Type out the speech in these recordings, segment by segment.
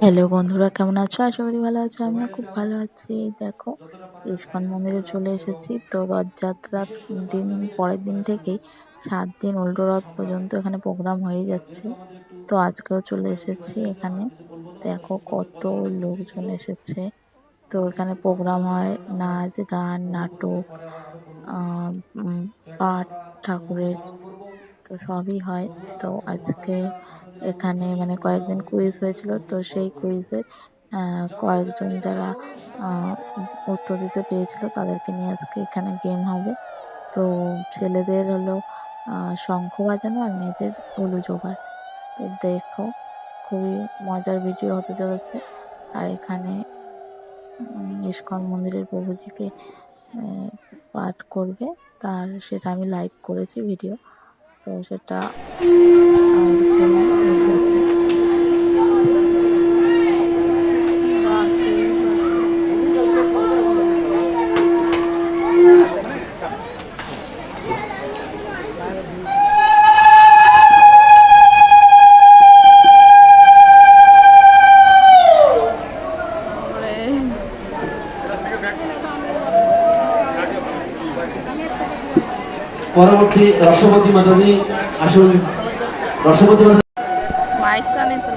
Hello বন্ধুরা, কেমন আছো? আশা করি ভালো আছো, আমিও খুব ভালো আছি। দেখো, ইস্কন মন্দিরে চলে এসেছি। তো রথযাত্রার দিন, পরের দিন থেকেই সাত দিন উল্টো রথ পর্যন্ত এখানে প্রোগ্রাম হয়ে যাচ্ছে। তো আজকেও চলে এসেছি এখানে। দেখো কত লোকজন এসেছে। তো এখানে প্রোগ্রাম হয় নাচ, গান, নাটক পাঠ, ঠাকুরের। তো সবই হয়। তো আজকে এখানে মানে কয়েকদিন কুইজ হয়েছিল, তো সেই কুইজে কয়েকজন যারা উত্তর দিতে পেরেছিল তাদেরকে নিয়ে আজকে এখানে গেম হবে। তো ছেলেদের হলো শঙ্খ বাজানো আর মেয়েদের উলু জোগাড়। তো দেখো, খুবই মজার ভিডিও হতে চলেছে। আর এখানে ইস্কন মন্দিরের প্রভুজিকে পাঠ করবে। তার, সেটা আমি লাইভ করেছি ভিডিও তো সেটা। পরবর্তী রসবতী মাতাজি আসুন। রসবতী মাতা নিতে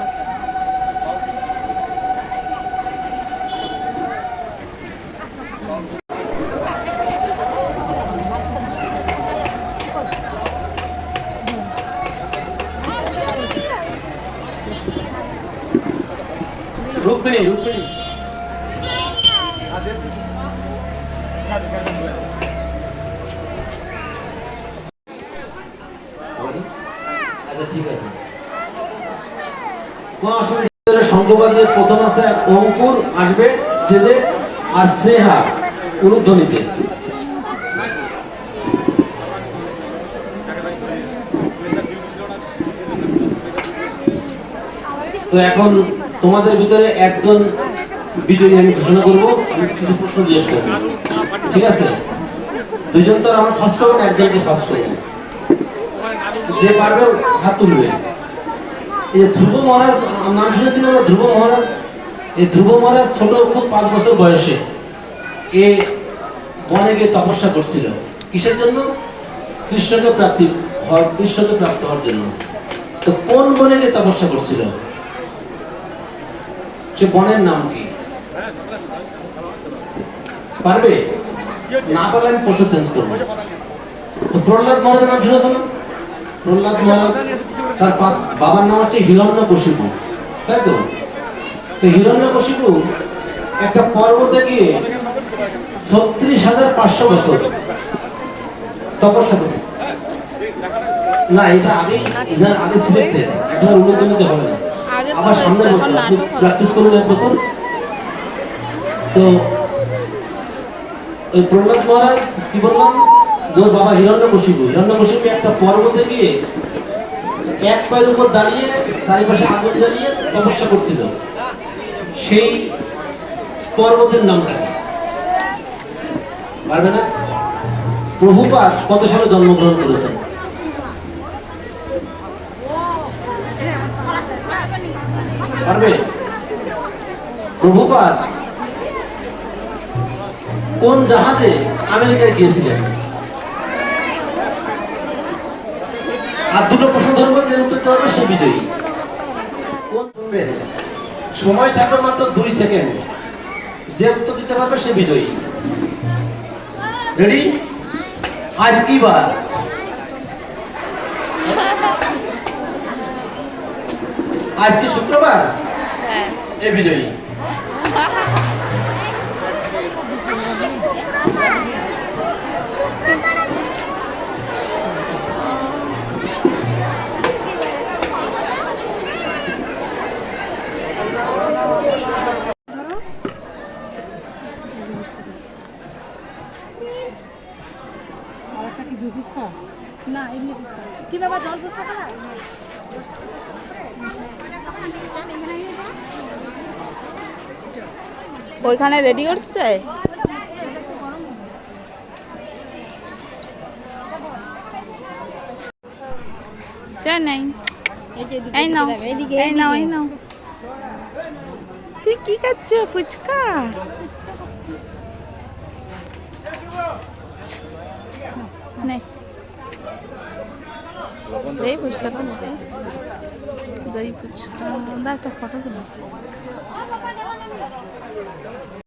রুক্মিণী রুক্মিণী। আচ্ছা ঠিক আছে। প্রথম অঙ্কুর আসবে স্টেজে আর স্নেহা তো এখন তোমাদের ভিতরে একজন বিজয়ী আমি ঘোষণা করব, আমি কিছু প্রশ্ন জিজ্ঞেস করব। ঠিক আছে? দুইজন তো আমরা ফার্স্ট করব না, একজনকে ফার্স্ট করব। যে পারবে হাত তুলবে। এই ধ্রুব মহারাজ, নাম শুনেছেন আমরা? ধ্রুব মহারাজ? এই ধ্রুব মহারাজ ছোট, খুব পাঁচ বছর বয়সে এ বনে গিয়ে তপস্যা করছিল। কিসের জন্য? কৃষ্ণকে প্রাপ্তি কৃষ্ণকে প্রাপ্ত হওয়ার জন্য। তো কোন বনে গিয়ে তপস্যা করছিল? সে বনের নাম কি? পারবে? না পারলে আমি পশু চেঞ্জ করব। তো প্রহ্লাদ মহারাজের নাম শুনেছ প্রহ্লাদ মহারাজ তার বাবার নাম হচ্ছে হিরণ্য কশিপু তাই তো? তো হিরণ্য কশিপু একটা পর্বতে গিয়ে ছত্রিশ হাজার পাঁচশো বছর তপস্যা করে। না এটা আগেই ইনার আগে সিলেক্টেড এখন আর উন্নতনীতে হবে না। আবার সামনে বছর আপনি প্র্যাকটিস করুন এক বছর। তো ওই প্রহ্লাদ মহারাজ কি বললাম? ওর বাবা হিরণ্যকশিপু হিরণ্যকশিপু একটা পর্বতে গিয়ে এক পায়ের উপর দাঁড়িয়ে, চারিপাশে আগুন জ্বালিয়ে তপস্যা করছিল। সেই পর্বতের নামটা কি? পারবে না? প্রভুপাদ কত সালে জন্মগ্রহণ করেছেন? পারবে? প্রভুপাদ কোন জাহাজে আমেরিকায় গিয়েছিলেন? আর দুটো প্রশ্ন ধরবো যে উত্তর দিতে হবে সে বিজয়ী। কোন সময় থাকবে মাত্র দুই সেকেন্ড। যে উত্তর দিতে পারবে সে বিজয়ী। রেডি আজ কি বার? আজ কি শুক্রবার? হ্যাঁ। এ বিজয়ী। না এমনি ফুচকা কি বাবা জল ফুচকা খাবা ওইখানে রেডি করছে নেই এই নাও এই নাও এই নাও। তুই কি খাচ্ছ? ফুচকা? দই ফুচকাটা নে দই ফুচকা। দা একটা ফটো তুলো।